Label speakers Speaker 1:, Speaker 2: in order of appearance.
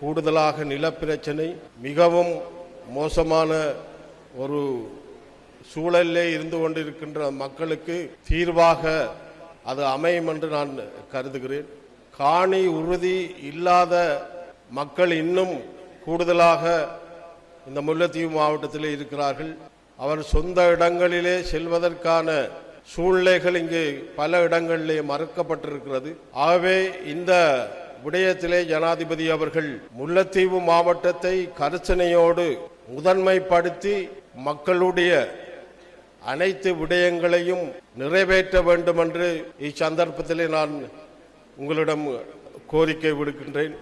Speaker 1: கூடுதலாக நிலப்பிரச்சனை மிகவும் மோசமான ஒரு சூழலிலே இருந்து கொண்டிருக்கின்ற மக்களுக்கு தீர்வாக அது அமையும் என்று நான் கருதுகிறேன். காணி உறுதி இல்லாத மக்கள் இன்னும் கூடுதலாக இந்த முல்லைத்தீவு மாவட்டத்தில் இருக்கிறார்கள். அவர் சொந்த இடங்களிலே செல்வதற்கான சூழ்நிலைகள் இங்கு பல இடங்களிலே மறுக்கப்பட்டிருக்கிறது. ஆகவே இந்த விடயத்திலே ஜனாதிபதி அவர்கள் முல்லைத்தீவு மாவட்டத்தை கரிசனையோடு முதன்மைப்படுத்தி மக்களுடைய அனைத்து விடயங்களையும் நிறைவேற்ற வேண்டும் என்று இச்சந்தர்ப்பத்திலே நான் உங்களிடம் கோரிக்கை விடுக்கின்றேன்.